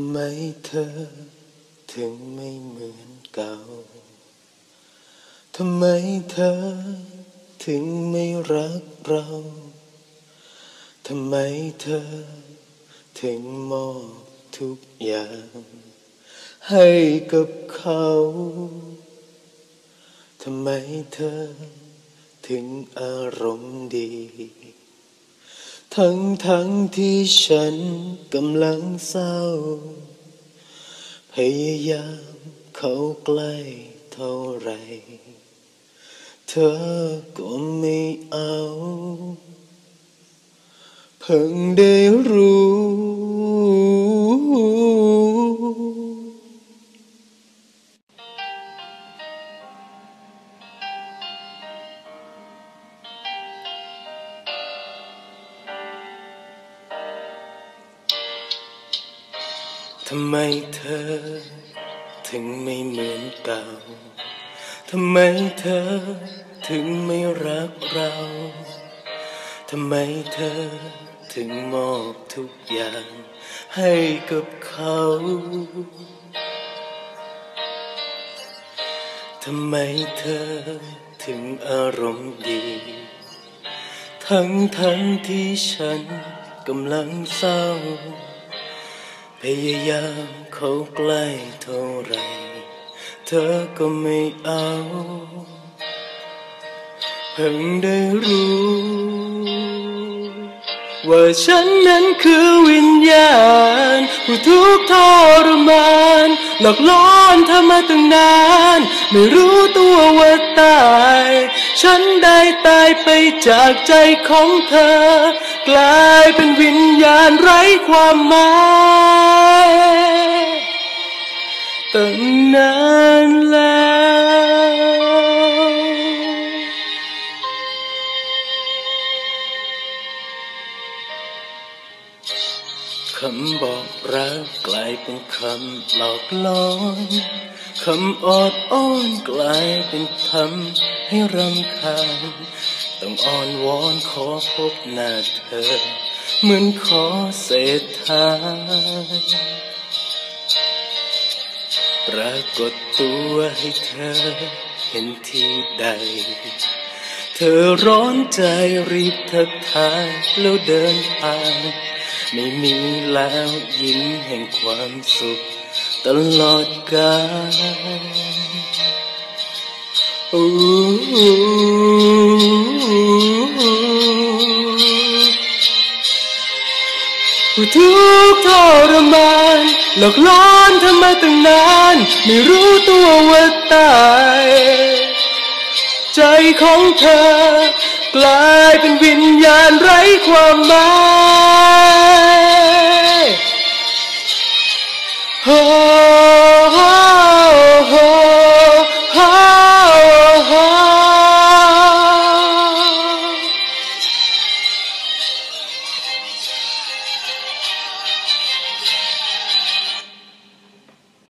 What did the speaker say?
ำไมเธอ ถึงไม่เหมือนเก่า ทำไมเธอ ถึงไม่รักเรา ทำไมเธอ ถึงมอบทุกอย่าง ให้กับเขา ทำไมเธอ ถึงอารมณ์ดี ทั้งทั้งที่ฉันกำลังเศร้า พยายามเข้าใกล้เท่าไร เธอก็ไม่เอา เพิ่งได้รู้ำไมเธอ ถึงไม่เหมือนเก่า ทำไมเธอ ถึงไม่รักเรา ทำไมเธอ ถึงมอบทุกอย่าง ให้กับเขา ทำไมเธอ ถึงอารมณ์ดี ทั้งทั้งที่ฉันกำลังเศร้า พยายามเข้าใกล้เท่าไร เธอก็ไม่เอาเพิ่งได้รู้ ว่าฉันนั้นคือวิญญาณ ผู้ทุกข์ทรมานหลอกล่อนเธอมาตั้งนาน ไม่รู้ตัวว่าตาย ฉันได้ตายไปจากใจของเธอ กลายเป็นวิญญาณไร้ความหมาย ตั้งนานแล้วคำบอกรักกลายเป็นคำหลอกล่อนคำออดอ้อนกลายเป็นทำให้รำคาญต้องอ้อนวอนขอพบหน้าเธอ เหมือนขอเศษทาน ปรากฏตัวให้เธอเห็นที่ใด เธอร้อนใจรีบทักทายแล้วเดินผ่านไม่มีแล้วยิ้มแห่งความสุขตลอดกาล ทุกข์ทรมานหลอกล่อนทำมาตั้งนาน ไม่รู้ตัวว่าตาย ใจของเธอกลายเป็นวิญญาณไร้ความหมาย